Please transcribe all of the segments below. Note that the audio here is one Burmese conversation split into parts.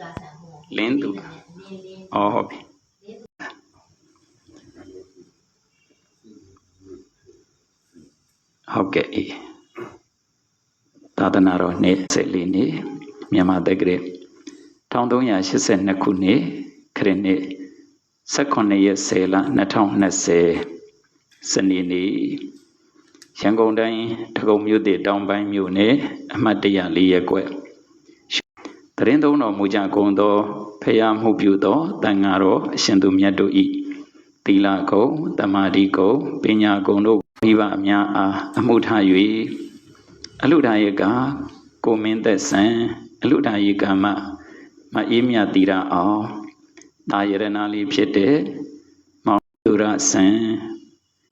လားဆန်ဟိုလင်းသူလင်းလင်းအော်ဟုတ်ပြီဟုတ်ကဲ့အေးသာသနာတော်နေ့14နေ့မြန်မာတက္ကရာ1382ခုနှစ်ခရစ်နှစ်18ရက်10လ2020စနေနေ့ရန်ကုန်တိုင်းဒဂုံမြို့တည်တောင်ပိုင်းမြို့နယ်အမှတ်တရ4ရပ်ကွက် တရင်သုံးတော်မူကြကုန်သောဖရာမှုပြုသောတန်ဃာတော်အရှင်သူမြတ်တို့ဤသီလကုံတမာတိကုံပညာကုံတို့မိဘအများအားအမှုထား၍အလုဒာယကကိုမင်းသက်ဆံအလုဒာယကမမအေးမြတ်တိရအောင်တာယရဏလေးဖြစ်တဲ့မောင်သူရဆံ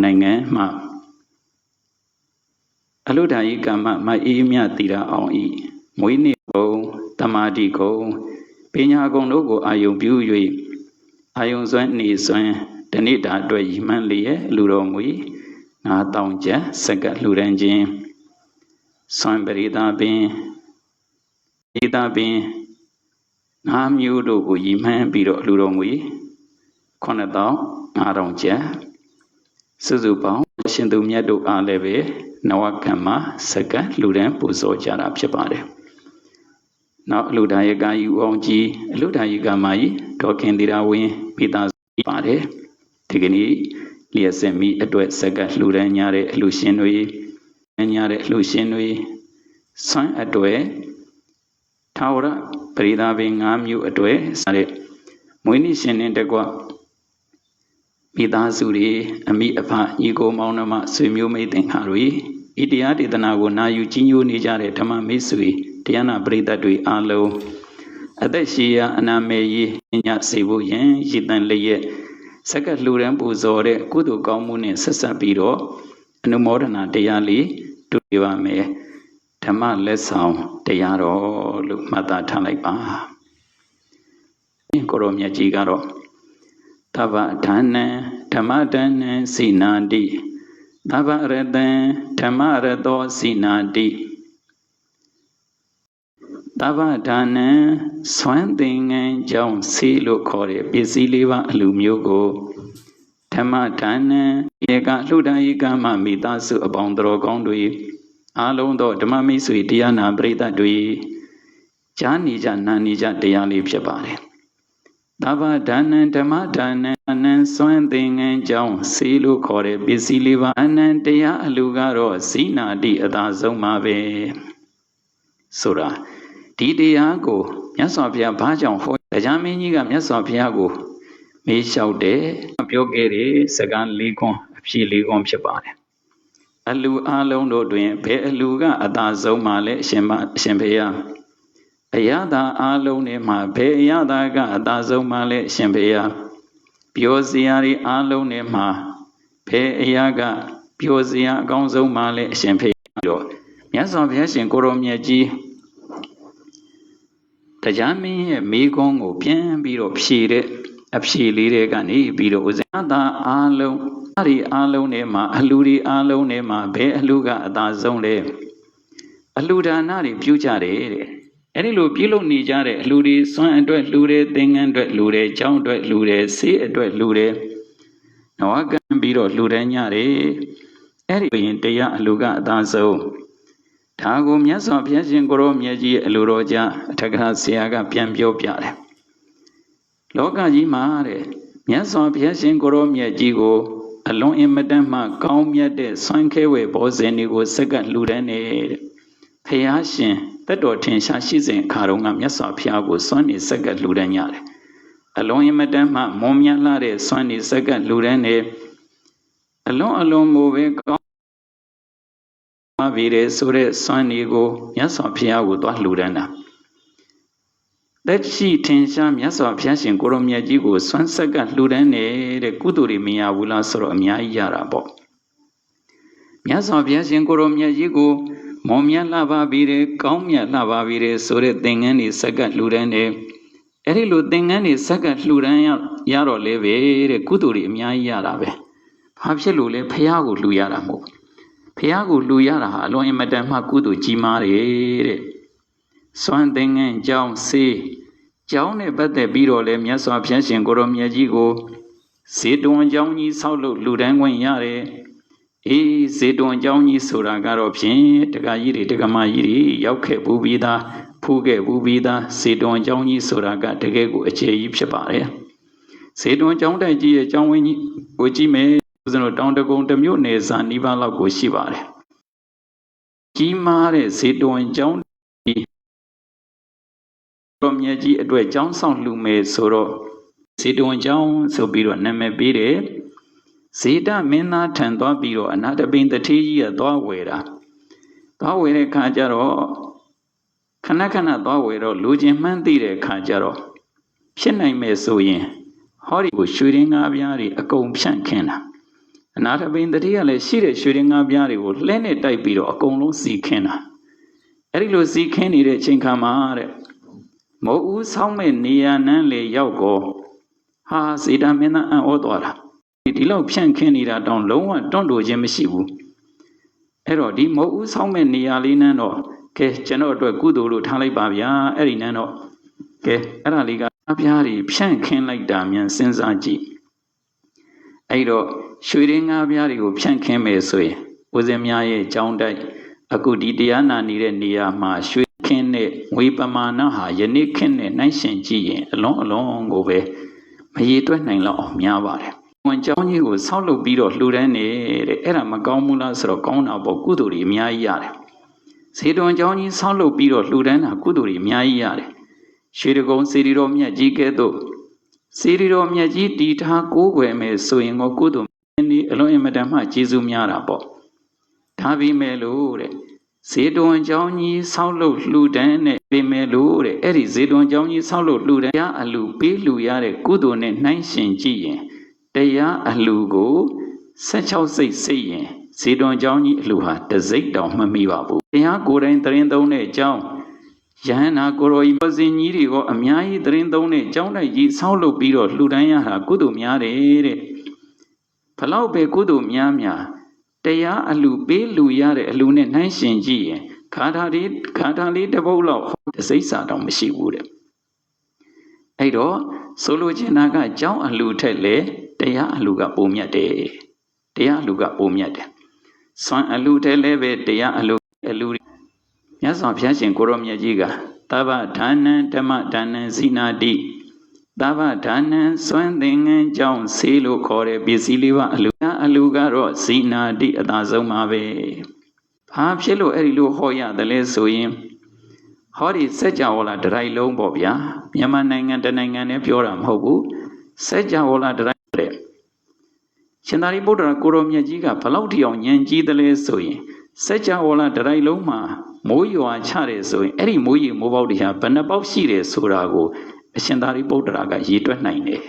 နိုင်ငံမှအလုဒာယကမမအေးမြတ်တိရအောင်ဤမွေးနေ့ကုံ တမာတိကုံပညာကုံတို့ကိုအာယုံပြု၍အာယုံစွမ်းနေစွမ်းတဏိတာအတွက်ရည်မှန်းလျက်လူတော်မူငါတောင်းချက်စက္ကပ်လှူဒန်းခြင်းစွမ်းပရိသပင်ဣဒပင်ငါမျိုးတို့ကိုရည်မှန်းပြီးတော့လူတော်မူ9000ချက်စုစုပေါင်းရှင်သူမြတ်တို့အားလည်းပဲနဝကမ္မစက္ကပ်လှူဒန်းပူဇော်ကြတာဖြစ်ပါတယ် နောက်အလုဒာယကယူအောင်ကြီးအလုဒာယကမကြီးဒေါခင်သီရာဝင်းပိသားစုပါတယ်ဒီကနေ့လျက်စင်မိအတွက်စက္ကလှူဒန်းညာတဲ့အလှရှင်တွေညာတဲ့အလှရှင်တွေဆွမ်းအတွက်ထာဝရပရိသာပင်၅မျိုးအတွက်စတဲ့မွေးနေ့ရှင်နဲ့တကွမိသားစုတွေအမိအဖညီကိုမောင်နှမဆွေမျိုးမိတ်သင်္ခါတွေဤတရားဒေသနာကိုနာယူကြီးညိုနေကြတဲ့ဓမ္မမိတ်ဆွေတ ရားနာပရိသတ်တွေအားလုံးအသက်ရှိရာအနာမေကြီးညစေဖို့ယင်ရည်တန်လျက်စက္ကလှူရန်ပူဇော်တဲ့ကုသိုလ်ကောင်းမှုနဲ့ဆက်ဆက်ပြီးတော့အနုမောဒနာတရားလေးတွေ့ရပါမယ်ဓမ္မလက်ဆောင်တရားတော်လို့မှတ်သားထားလိုက်ပါကိုရောမြတ်ကြီးကတော့သဗ္ဗဒါနံဓမ္မဒါနံစိနာတိသဗ္ဗရတံဓမ္မရတောစိနာတိ သဗ္ဗဒါနံဆွမ်းသင်္ကန်းကြောင့်ဆေးလို့ခေါ်တဲ့ပစ္စည်းလေးပါအလူမျိုးကိုဓမ္မဒါနံဧကလှူဒန်းဧကမမိသားစုအပေါင်းတော်ကောင်းတွေအားလုံးသောဓမ္မမိတ်ဆွေတရားနာပရိသတ်တွေကြားနေကြနာနေကြတရားလေးဖြစ်ပါတယ်သဗ္ဗဒါနံဓမ္မဒါနံအနံစွမ်းသင်္ကန်းကြောင့်ဆေးလို့ခေါ်တဲ့ပစ္စည်းလေးပါအနံတရားအလူကတော့ဇိနာတိအသာဆုံးပါပဲဆိုတာ ဒီတရားကိုမြတ်စွာဘုရားဘာကြောင့်ဟောတရားမင်းကြီးကမြတ်စွာဘုရားကိုမေးလျှောက်တယ်ပြောခဲ့တယ်စကားလေးခွန်းအဖြေလေးခွန်းဖြစ်ပါတယ်အလူအလုံးတို့တွင်ဘယ်အလူကအသာဆုံးမှလဲအရှင်မအရှင်ဘုရားအယတာအလုံးထဲမှာဘယ်အယတာကအသာဆုံးမှလဲအရှင်ဘုရားပြောစရာတွေအလုံးထဲမှာဘယ်အရာကပြောစရာအကောင်းဆုံးမှလဲအရှင်ဘုရားတော့မြတ်စွာဘုရားရှင်ကိုရောမြတ်ကြီး တရားမင်းရဲ့မိကုံးကိုပြန်ပြီးတော့ဖြေတဲ့အဖြေလေးတွေကနေပြီးတော့ဥစဉ်အသာအားလုံးအဲ့ဒီအားလုံးထဲမှာအလူတွေအားလုံးထဲမှာဘယ်အလူကအသာဆုံးလဲအလူဒါနတွေပြုကြတယ်တဲ့အဲ့ဒီလိုပြုလုပ်နေကြတဲ့အလူတွေစွန့်အတွက်လူတွေသင်္ကန်းအတွက်လူတွေကြောင်းအတွက်လူတွေဆေးအတွက်လူတွေနဝကံပြီးတော့လူတဲ့ညတယ်အဲ့ဒီရင်တရားအလူကအသာဆုံး ဒါကိုမြတ်စွာဘုရားရှင်ကိုရောမြတ်ကြီးရဲ့အလိုတော်ကြအထက်ကရာဆရာက ပြန်ပြောပြတယ်။လောကကြီးမှာတဲ့မြတ်စွာဘုရားရှင်ကိုရောမြတ်ကြီးကိုအလွန်အင်မတန်မှကောင်းမြတ်တဲ့ဆွမ်းခဲဝဲဘောဇင်တွေကိုစက္ကလှူဒန်းနေတဲ့။ဖះရှင်တက်တော်ထင်ရှားရှိစဉ်အခါတုန်းကမြတ်စွာဘုရားကိုစွမ်းနေစက္ကလှူဒန်းကြတယ်။အလွန်အင်မတန်မှမွန်မြတ်လာတဲ့စွမ်းနေစက္ကလှူဒန်းနေအလွန်အလွန်မို့ပဲကောင်း မဗီရဲဆိုတဲ့စွမ်းနေကိုမြတ်စွာဘုရားကိုသွားလှူဒန်းတာတက်ရှိထင်ရှားမြတ်စွာဘုရားရှင်ကိုရောမြတ်ကြီးကိုစွမ်းဆက်ကလှူဒန်းနေတဲ့ကုသိုလ်တွေမရဘူးလားဆိုတော့အများကြီးရတာပေါ့မြတ်စွာဘုရားရှင်ကိုရောမြတ်ကြီးကိုမောင်မြတ်လှပါပြီတဲ့ကောင်းမြတ်လှပါပြီတဲ့ဆိုတဲ့သင်္ကန်းတွေဆက်ကလှူဒန်းတယ်အဲ့ဒီလိုသင်္ကန်းတွေဆက်ကလှူဒန်းရရတော့လေပဲတဲ့ကုသိုလ်တွေအများကြီးရတာပဲဘာဖြစ်လို့လဲဘုရားကိုလှူရတာမဟုတ် ဖះကိုလှူရတာဟာအလွန်အင်မတန်မှကုသိုလ်ကြီးမားတယ်တဲ့စွမ်းသင်္ကန်းကြောင်းစေးကျောင်းနဲ့ပတ်သက်ပြီးတော့လည်းမြတ်စွာဘုရားရှင်ကိုရောမြတ်ကြီးကိုဇေတဝန်ကျောင်းကြီးဆောက်လုပ်လူတန်းခွင့်ရတယ်အေးဇေတဝန်ကျောင်းကြီးဆိုတာကတော့ဖြင့်တက္ကကြီးတွေတက္ကမကြီးတွေရောက်ခဲ့ဘူးပြီးသားဖူးခဲ့ဘူးပြီးသားဇေတဝန်ကျောင်းကြီးဆိုတာကတကယ်ကိုအခြေကြီးဖြစ်ပါတယ်ဇေတဝန်ကျောင်းတိုက်ကြီးရဲ့ကျောင်းဝင်းကြီးကိုကြည့်မယ် ဦးဇင်းတို့တောင်တကုံတစ်မြို့နယ်စာနီးပါးလောက်ကိုရှိပါတယ်ကြီးမားတဲ့ဇေတဝန်ကျောင်းတော်မြတ်ကြီးအတွက်ကျောင်းဆောင်လှူမယ်ဆိုတော့ဇေတဝန်ကျောင်းဆိုပြီးတော့နာမည်ပေးတယ်ဇေတမင်းသားထံသွားပြီးတော့အနာတပိန်တထေးကြီးကသွားဝယ်တာသွားဝယ်တဲ့ခါကျတော့ခဏခဏသွားဝယ်တော့လူချင်းမှန်းသိတဲ့ခါကျတော့ဖြစ်နိုင်မယ်ဆိုရင်ဟောဒီကိုရွှေရင်းငါးပြားတွေအကုန်ဖြန့်ခင်းတာ အနာတပိန်တထေးကလည်းရှိတဲ့ရွှေရင်းငါးပြားတွေကိုလှဲနဲ့တိုက်ပြီးတော့အကုန်လုံးစီခင်းတာအဲ့ဒီလိုစီခင်းနေတဲ့အချိန်ခါမှာတဲ့မဟုတ်ဦးဆောင်းမဲ့နေရနန်းလေရောက်ကောဟာစေတမင်းသားအံ့ဩသွားတာဒီဒီလောက်ဖြန့်ခင်းနေတာတောင်လုံးဝတွန့်တိုခြင်းမရှိဘူးအဲ့တော့ဒီမဟုတ်ဦးဆောင်းမဲ့နေရာလေးနန်းတော့ကဲကျွန်တော်အတွက်ကုသိုလ်လို့ထားလိုက်ပါဗျာအဲ့ဒီနန်းတော့ကဲအဲ့ဒါလေးကအပြားတွေဖြန့်ခင်းလိုက်တာမြန်စဉ်းစားကြည့်အဲ့တော့ ရွှေရင်းငါးပြားတွေကိုဖြန့်ခင်းမယ်ဆိုရင်ဦးဇင်းများရဲ့ကြောင်းတိုက်အခုဒီတရားနာနေတဲ့နေရာမှာရွှေခင်းတဲ့ငွေပမာဏဟာယနေ့ခင်းတဲ့နိုင်ရှင်ကြည့်ရင်အလုံးအလုံးကိုပဲမရေတွက်နိုင်လောက်အောင်များပါတယ်။ဝန်ကြောင်းကြီးကိုဆောက်လုပ်ပြီးတော့လှူဒန်းနေတဲ့အဲ့ဒါမကောင်းဘူးလားဆိုတော့ကောင်းတာပေါ့ကုသိုလ်တွေအများကြီးရတယ်။ဇေတဝန်ကြောင်းကြီးဆောက်လုပ်ပြီးတော့လှူဒန်းတာကုသိုလ်တွေအများကြီးရတယ်။ရွှေတကုံစေတီတော်မြတ်ကြီးကဲ့သို့စေတီတော်မြတ်ကြီးတီထားကိုးကွယ်မယ်ဆိုရင်ကိုကုသိုလ်ဒီ အလုံးအင်မတန်မှကျေးဇူးများတာပေါ့။ဒါပြီးမဲ့လို့တဲ့ဇေတဝန်ကျောင်းကြီးဆောက်လုပ်လှူဒန်းနဲ့ပြင်မယ်လို့တဲ့အဲ့ဒီဇေတဝန်ကျောင်းကြီးဆောက်လုပ်လှူဒန်းတရားအလှပေးလှူရတဲ့ကုသိုလ်နဲ့နှိုင်းရှင်ကြည့်ရင်တရားအလှကို16စိတ်စိတ်ရင်ဇေတဝန်ကျောင်းကြီးအလှဟာတစ်စိတ်တောင်မမိပါဘူးတရားကိုယ်တိုင်တရင်သုံးတဲ့အကြောင်းယဟန္နာကိုရောဤပဇင်ကြီးတွေကအများကြီးတရင်သုံးတဲ့အကြောင်းတိုက်ကြီးဆောက်လုပ်ပြီးတော့လှူဒန်းရတာကုသိုလ်များတယ်တဲ့ ဘလောက်ပဲကုသိုလ်များများတရားအလူပေးလူရတဲ့အလူနဲ့နှိုင်းရှင်ကြည့်ရင်ခါထာလေးခါထာလေးတစ်ပုတ်လောက်တစိမ့်စာတော့မရှိဘူးတဲ့အဲ့တော့ဆိုလိုချင်တာကကြောင်းအလူထက်လေတရားအလူကပုံမြတ်တယ်တရားအလူကပုံမြတ်တယ်စွမ်းအလူထက်လည်းပဲတရားအလူအလူမြတ်စွာဘုရားရှင်ကိုရောမြတ်ကြီးကသဗ္ဗဒါနံဓမ္မဒါနံဇိနာတိ သဗ္ဗဒါနံစွမ်းသင်္ကန်းကြောင့်ဆေးလို့ခေါ်တဲ့ပစ္စည်းလေးပါအလူအလူကတော့ဇိနာတိအသာဆုံးပါပဲဘာဖြစ်လို့အဲ့ဒီလိုဟောရတယ်လဲဆိုရင်ဟောဒီစัจ java လာဒရိုင်လုံးပေါ့ဗျာမြန်မာနိုင်ငံတနိုင်ငံနဲ့ပြောတာမဟုတ်ဘူးစัจ java လာဒရိုင်တဲ့ရှင်သာရိပုတ္တရာကိုရောမြတ်ကြီးကဘလောက်ထိအောင်ဉာဏ်ကြီးတယ်လဲဆိုရင်စัจ java လာဒရိုင်လုံးမှာမိုးရွာချတယ်ဆိုရင်အဲ့ဒီမိုးရေမိုးပေါက်တွေဟာဘယ်နှပေါက်ရှိတယ်ဆိုတာကို အရှင်သာရိပုတ္တရာကရေတွက်နိုင်တယ်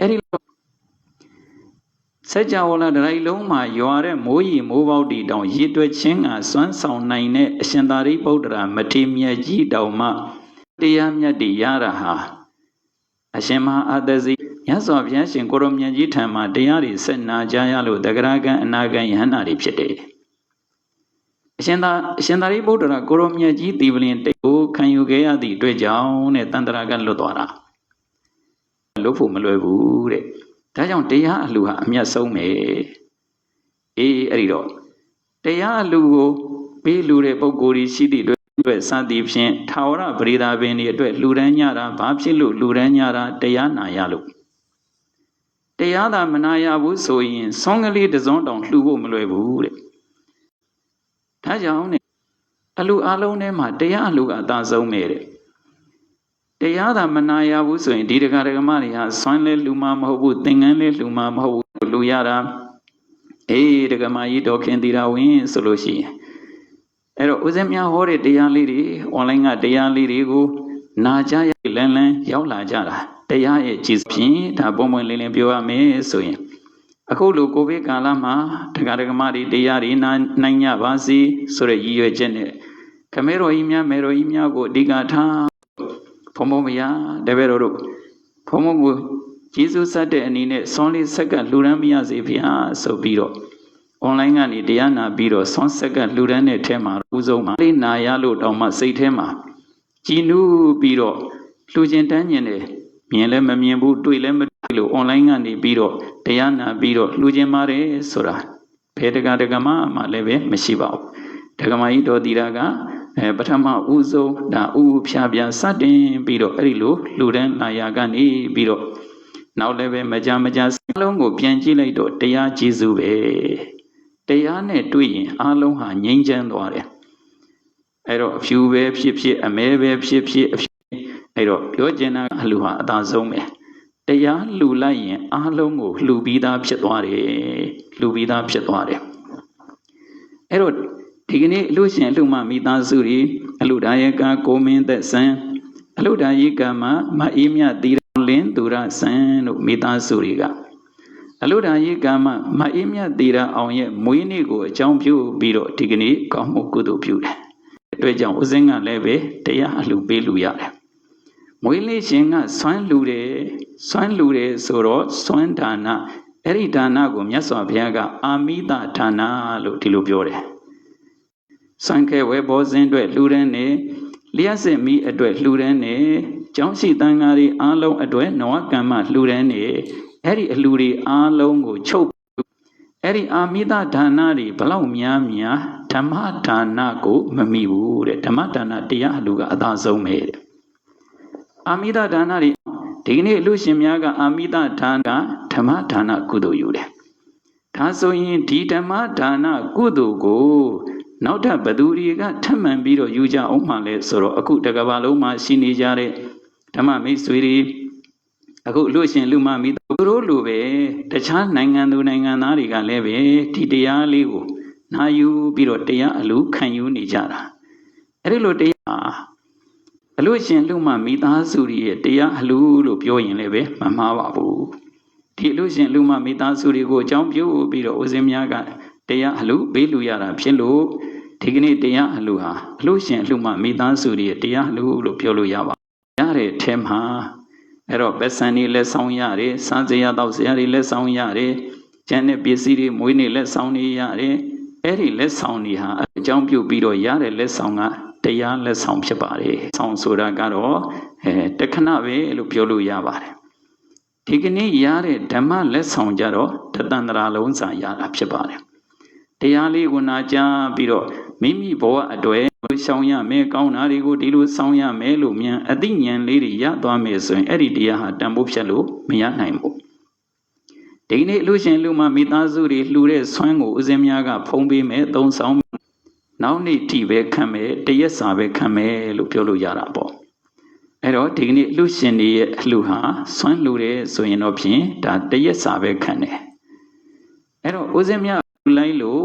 အဲ့ဒီစัจ java လာဒရိုင်လုံးမှာရွာတဲ့မိုးရေမိုးပေါက်တီတောင်ရေတွက်ခြင်းကစွမ်းဆောင်နိုင်တဲ့အရှင်သာရိပုတ္တရာမထေမြတ်ကြီးတောင်မှတရားမြတ်တွေရတာဟာအရှင်မဟာအတဇိမြတ်စွာဘုရားရှင်ကိုရမြတ်ကြီးထံမှာတရားတွေဆက်နာကြရလို့တဂရကံအနာကံယဟန္တာတွေဖြစ်တယ်အရှင်သာအရှင်သာရိပုတ္တရာကိုရမြတ်ကြီးတီပလင်တိတ်ကို ခံယူခဲ့ရသည့်အတွက်ကြောင့်တဲ့တန်တရာကလွတ်သွားတာလွတ်ဖို့မလွယ်ဘူးတဲ့ဒါကြောင့်တရားအလှဟာအမျက်ဆုံးပဲအေးအဲ့ဒီတော့တရားအလှကိုပေးလူတဲ့ပုံကိုယ်ကြီးရှိသည့်အတွက်အတွက်စသည်ဖြင့်ထာဝရပရိဒါပင်တွေအတွက်လူရန်ညတာဘာဖြစ်လို့လူရန်ညတာတရားနာရလို့တရားသာမနာရဘူးဆိုရင်ဆောင်းကလေးတစ်စုံတောင်လှူဖို့မလွယ်ဘူးတဲ့ဒါကြောင့်ね အလူအလုံးထဲမှာတရားအလူကအသာဆုံးပဲတဲ့တရားသာမနာရဘူးဆိုရင်ဒီတရားဓမ္မတွေဟာဆွမ်းလဲလူမမဟုတ်ဘူးသင်္ကန်းလဲလူမမဟုတ်ဘူးလူရတာအေးဒကမာကြီးတော်ခင်သီရာဝင်းဆိုလို့ရှိရင်အဲ့တော့ဦးဇင်းများဟောတဲ့တရားလေးတွေ online ကတရားလေးတွေကိုနာကြရလန်းလန်းရောက်လာကြတာတရားရဲ့ကြည်ဖြင့်ဒါပုံပွင့်လင်းလင်းပြောရမယ်ဆိုရင်အခုလိုကိုဗစ်ကာလမှာတရားဓမ္မတွေတရားတွေနာနိုင်ကြပါစေဆိုတဲ့ရည်ရွယ်ချက်နဲ့ခ မဲတော်ကြီးများမဲတော်ကြီးများကိုအဓိကထားဘုံဘုံမယားတပည့်တော်တို့ဘုံဘုံကိုကျေးဇူးဆက်တဲ့အနေနဲ့ဆွန်လေးဆက်ကလှူဒန်းမရစေဗျာဆိုပြီးတော့ online ကနေတရားနာပြီးတော့ဆွန်ဆက်ကလှူဒန်းတဲ့ထဲမှာဥဆုံးမှာလေးနာရလို့တောင်မှစိတ်ထဲမှာကြည်နူးပြီးတော့လှူခြင်းတန်းခြင်းတယ်မြင်လည်းမမြင်ဘူးတွေ့လည်းမတွေ့လို့ online ကနေပြီးတော့တရားနာပြီးတော့လှူခြင်းပါတယ်ဆိုတာဘယ်တက္ကဒကမမှလည်းပဲမရှိပါဘူးဒကမကြီးတော်တီရာက အဲပထမဦးဆုံးဒါဥဥဖြာပြစတင်ပြီးတော့အဲ့ဒီလိုလှူဒန်းလာရာကနေပြီးတော့နောက်လည်းပဲမကြမကြစလုံးကိုပြန်ကြည့်လိုက်တော့တရားကျေစုပဲတရားနဲ့တွေ့ရင်အလုံးဟာငြိမ်းချမ်းသွားတယ်အဲ့တော့အဖြူပဲဖြစ်ဖြစ်အမဲပဲဖြစ်ဖြစ်အဖြူအဲ့တော့ပြောချင်တာအလှူဟာအသာဆုံးပဲတရားလှူလိုက်ရင်အလုံးကိုလှူပြီးသားဖြစ်သွားတယ်လှူပြီးသားဖြစ်သွားတယ်အဲ့တော့ ဒီကနေ့အလှရှင်အလှမမိသားစုတွေအလှဒါယကကိုမင်းသက်ဆန်းအလှဒါယကမမအေးမြတီတော်လင်းသူရဆန်းတို့မိသားစုတွေကအလှဒါယကမမအေးမြတီရအောင်ရဲ့မွေးနေ့ကိုအကြောင်းပြုပြီးတော့ဒီကနေ့ကောင်းမှုကုသိုလ်ပြုတယ်အတွက်ကြောင့်ဦးစင်းကလည်းပဲတရားအလှပေးလူရတယ်မွေးလေးရှင်ကဆွမ်းလူတယ်ဆွမ်းလူတယ်ဆိုတော့ဆွမ်းဒါနအဲ့ဒီဒါနကိုမြတ်စွာဘုရားကအာမိတဒါနလို့ဒီလိုပြောတယ် ဆွမ်းခဲဝဲဘောဇင်းအတွက်လှူဒန်းနေလျှက်စစ်မိအတွက်လှူဒန်းနေကျောင်းရှိတန်ဃာတွေအားလုံးအတွက်နဝကမ္မလှူဒန်းနေအဲ့ဒီအလှူတွေအားလုံးကိုချုပ်အဲ့ဒီအာမိတဒါနတွေဘလောက်များများဓမ္မဒါနကိုမမိဘူးတဲ့ဓမ္မဒါနတရားအလှူကအသာဆုံးပဲတဲ့အာမိတဒါနတွေဒီကနေ့အလှရှင်များကအာမိတဒါနဓမ္မဒါနကုသိုလ်ယူတယ်ဒါဆိုရင်ဒီဓမ္မဒါနကုသိုလ်ကို နောက်ထပ်ဘသူတွေကထပ်မံပြီးတော့ယူကြအောင်မှလဲဆိုတော့အခုတကဘာလုံးမှာရှိနေကြတဲ့ဓမ္မမိတ်ဆွေတွေအခုလူရှင်လူမမိသူတို့လိုပဲတခြားနိုင်ငံသူနိုင်ငံသားတွေကလည်းပဲဒီတရားလေးကိုနာယူပြီးတော့တရားအလူခံယူနေကြတာအဲ့ဒီလိုတရားအလို့ရှင်လူမမိသားစုရဲ့တရားအလူလို့ပြောရင်လည်းပဲမမှားပါဘူးဒီအလို့ရှင်လူမမိသားစုတွေကိုအကြောင်းပြုပြီးတော့ဦးစင်းများကတရားအလူပေးလူရတာဖြစ်လို့ ဒီကနေ့တရားအလူဟာအလို့ရှင်အလူမမိသားစုရဲ့တရားအလူလို့ပြောလို့ရပါရတဲ့ထဲမှာအဲ့တော့ပက်ဆန်တွေလည်းဆောင်းရတယ်စမ်းစရာတော့စရာတွေလည်းဆောင်းရတယ်ကျန်တဲ့ပစ္စည်းတွေမွေးနေလည်းဆောင်းနေရတယ်အဲ့ဒီလက်ဆောင်တွေဟာအကြောင်းပြုပြီးတော့ရတဲ့လက်ဆောင်ကတရားလက်ဆောင်ဖြစ်ပါတယ်ဆောင်ဆိုတာကတော့အဲတခဏပဲလို့ပြောလို့ရပါတယ်ဒီကနေ့ရတဲ့ဓမ္မလက်ဆောင်ကြတော့တသန္တရာလုံးစာရတာဖြစ်ပါတယ်တရားလေးကိုနာကြားပြီးတော့ မိမိဘဝအတွေ့ရှောင်ရမယ်ကောင်းတာတွေကိုဒီလိုဆောင်ရမယ်လို့မြန်အသိဉာဏ်လေးတွေရသွားမယ်ဆိုရင်အဲ့ဒီတရားဟာတန်ဖိုးဖြတ်လို့မရနိုင်ဘူးဒီနေ့လူရှင်လူမမိသားစုတွေလှူတဲ့ဆွမ်းကိုဦးစင်းများကဖုံးပေးမယ်သုံးဆောင်နောက်နေ့ထိပဲခံမယ်တရက်စာပဲခံမယ်လို့ပြောလို့ရတာပေါ့အဲ့တော့ဒီကနေ့လူရှင်တွေရဲ့အလှဟာဆွမ်းလှူတယ်ဆိုရင်တော့ဖြင့်ဒါတရက်စာပဲခံတယ်အဲ့တော့ဦးစင်းများလိုက်လို့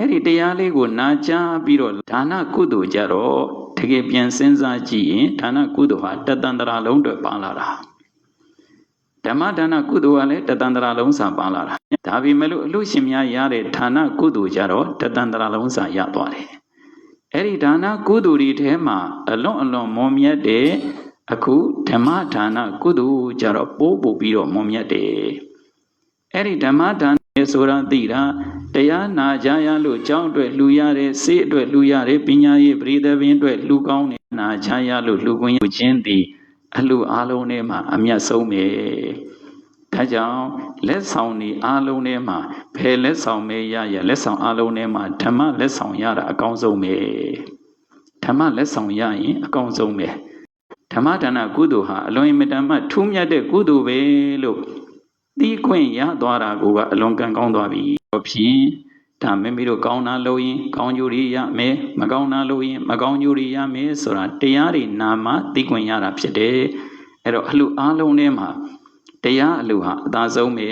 အဲ့ဒီတရားလေးကိုနာကြားပြီးတော့ဒါနကုသိုလ်ကြတော့တကယ်ပြန်စဉ်းစားကြည့်ရင်ဒါနကုသိုလ်ဟာတတန်တရာလုံးတွေပါလာတာဓမ္မဒါနကုသိုလ်ကလည်းတတန်တရာလုံးစာပါလာတာဒါပေမဲ့လို့အလို့ရှင်များရတဲ့ဌာနကုသိုလ်ကြတော့တတန်တရာလုံးစာရသွားတယ်အဲ့ဒီဒါနကုသိုလ်တွေထဲမှာအလွန်အလွန်မွန်မြတ်တဲ့အခုဓမ္မဒါနကုသိုလ်ကြတော့ပိုးပို့ပြီးတော့မွန်မြတ်တယ်အဲ့ဒီဓမ္မဒါန ဆိုတာသိတာတရားနာကြရလို့ကြောင်းအတွက်လှူရတဲ့စိတ်အတွက်လှူရတဲ့ပညာရေးပရိသပင်အတွက်လှူကောင်းတဲ့နာကြရလို့လှူခွင့်ရခြင်းသည်အလှအလုံးထဲမှာအမျက်ဆုံးပဲဒါကြောင့်လက်ဆောင်ဒီအလုံးထဲမှာဘယ်လက်ဆောင်မဲရရလက်ဆောင်အလုံးထဲမှာဓမ္မလက်ဆောင်ရတာအကောင်းဆုံးပဲဓမ္မလက်ဆောင်ရရင်အကောင်းဆုံးပဲဓမ္မဒါနကုသိုလ်ဟာအလွန်အမတန်မှထူးမြတ်တဲ့ကုသိုလ်ပဲလို့ သိခွင့်ရသွားတာကအလွန်ကံကောင်းသွားပြီဖြင့်ဒါမိမိတို့ကောင်းတာလို့ရင်ကောင်းကျိုးတွေရမယ်မကောင်းတာလို့ရင်မကောင်းကျိုးတွေရမယ်ဆိုတာတရားတွေနာမှသိခွင့်ရတာဖြစ်တယ်အဲ့တော့အလှအားလုံးထဲမှာတရားအလှဟာအသာဆုံးပဲ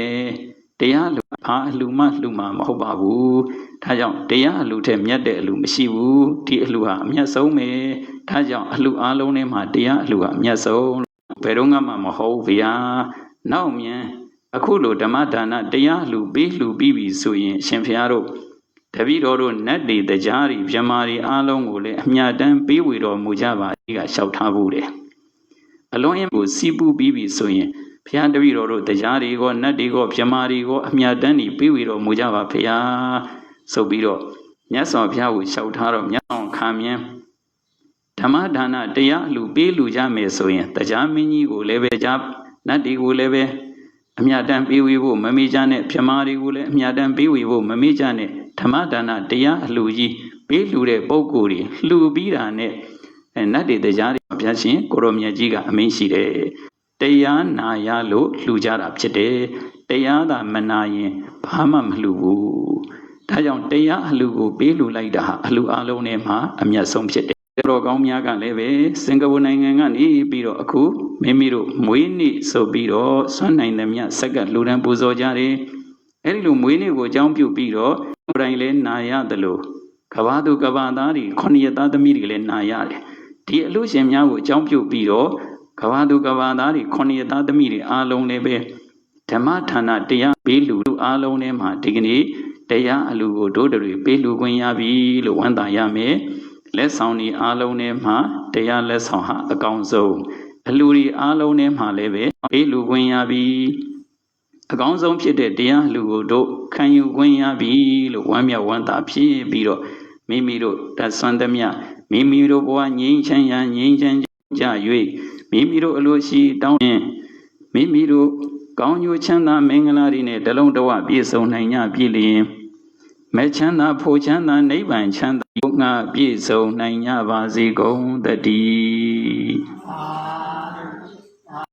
တရားအလှဘာအလှမှလှမှမဟုတ်ပါဘူးဒါကြောင့်တရားအလှထက်မြတ်တဲ့အလှမရှိဘူးဒီအလှဟာအမြတ်ဆုံးပဲဒါကြောင့်အလှအားလုံးထဲမှာတရားအလှဟာအမြတ်ဆုံးဘယ်တော့မှမဟုတ်ဗျာနောက်မြန် အခုလိုဓမ္မဒါနတရားလှူပေးလှူပြီးပြီဆိုရင်ရှင်ဖျားတို့တပည့်တော်တို့နတ်တွေတရားတွေမြမာတွေအားလုံးကိုလည်းအမြတ်တမ်းပေးဝေတော်မူကြပါဒီကလျှောက်ထားဖို့တယ်အလွန်အင်းကိုစီးပူးပြီးပြီဆိုရင်ဖျားတပည့်တော်တို့တရားတွေကိုနတ်တွေကိုမြမာတွေကိုအမြတ်တမ်းတွေပေးဝေတော်မူကြပါဖျားဆိုပြီးတော့မြတ်စွာဘုရားကိုလျှောက်ထားတော့မြတ်စွာခံမြန်းဓမ္မဓမ္မဒါနတရားအလူပေးလူကြမယ်ဆိုရင်တရားမင်းကြီးကိုလည်းပဲကြားနတ်တွေကိုလည်းပဲ အမြတ်တမ်းပေးဝေဖို့မမေ့ကြနဲ့မြမာတွေကိုလည်းအမြတ်တမ်းပေးဝေဖို့မမေ့ကြနဲ့ဓမ္မဒါနတရားအလူကြီးပေးလူတဲ့ပုံကိုယ်တွေလှူပြီးတာနဲ့အဲနတ်တွေတရားတွေဘုရားရှင်ကိုရောမြတ်ကြီးကအမင်းရှိတယ်တရားနာရလို့လှူကြတာဖြစ်တယ်တရားသာမနာရင်ဘာမှမလှူဘူးဒါကြောင့်တရားအလှူကိုပေးလူလိုက်တာဟာအလှူအလုံးထဲမှာအမျက်ဆုံးဖြစ်တယ် တော်ကောင်းများကလည်းပဲစင်ကာပူနိုင်ငံကနေပြီးတော့အခုမိမိတို့မွေးနေ့ဆိုပြီးတော့ဆွမ်းနိုင်သမျှစက်ကလှူဒန်းပူဇော်ကြတယ်အဲဒီလိုမွေးနေ့ကိုအကြောင်းပြုပြီးတော့ကိုယ်တိုင်လည်းနာရတယ်လို့ကဘာသူကဘာသားတွေခொနစ်ရသားသမီးတွေလည်းနာရတယ်ဒီအလို့ရှင်များကိုအကြောင်းပြုပြီးတော့ကဘာသူကဘာသားတွေခொနစ်ရသားသမီးတွေအားလုံးလည်းပဲဓမ္မဌာနတရားပေးလူအားလုံးထဲမှာဒီကနေ့တရားအလူကိုတို့တွေပေးလူခွင့်ရပြီလို့ဝန်တာရမယ် လက်ဆောင်ဒီအားလုံးထဲမှာတရားလက်ဆောင်ဟာအကောင်ဆုံးအလူဒီအားလုံးထဲမှာလည်းပဲပေးလူခွင့်ရပြီအကောင်းဆုံးဖြစ်တဲ့တရားလူကိုတို့ခံယူခွင့်ရပြီလို့ဝမ်းမြောက်ဝမ်းသာဖြစ်ပြီးတော့မိမိတို့တဆွမ်းသမျှမိမိတို့ဘဝငြိမ်းချမ်းရာငြိမ်းချမ်းကြ၍မိမိတို့အလိုရှိတောင်းရင်မိမိတို့ကောင်းကျိုးချမ်းသာမင်္ဂလာတွေနဲ့တလုံးတဝပြည့်စုံနိုင်ကြပြီလျင် မဲ့ချမ်းသာဖို့ချမ်းသာနိဗ္ဗာန်ချမ်းသာငါပြည့်စုံနိုင်ကြပါစေကုန်တည်း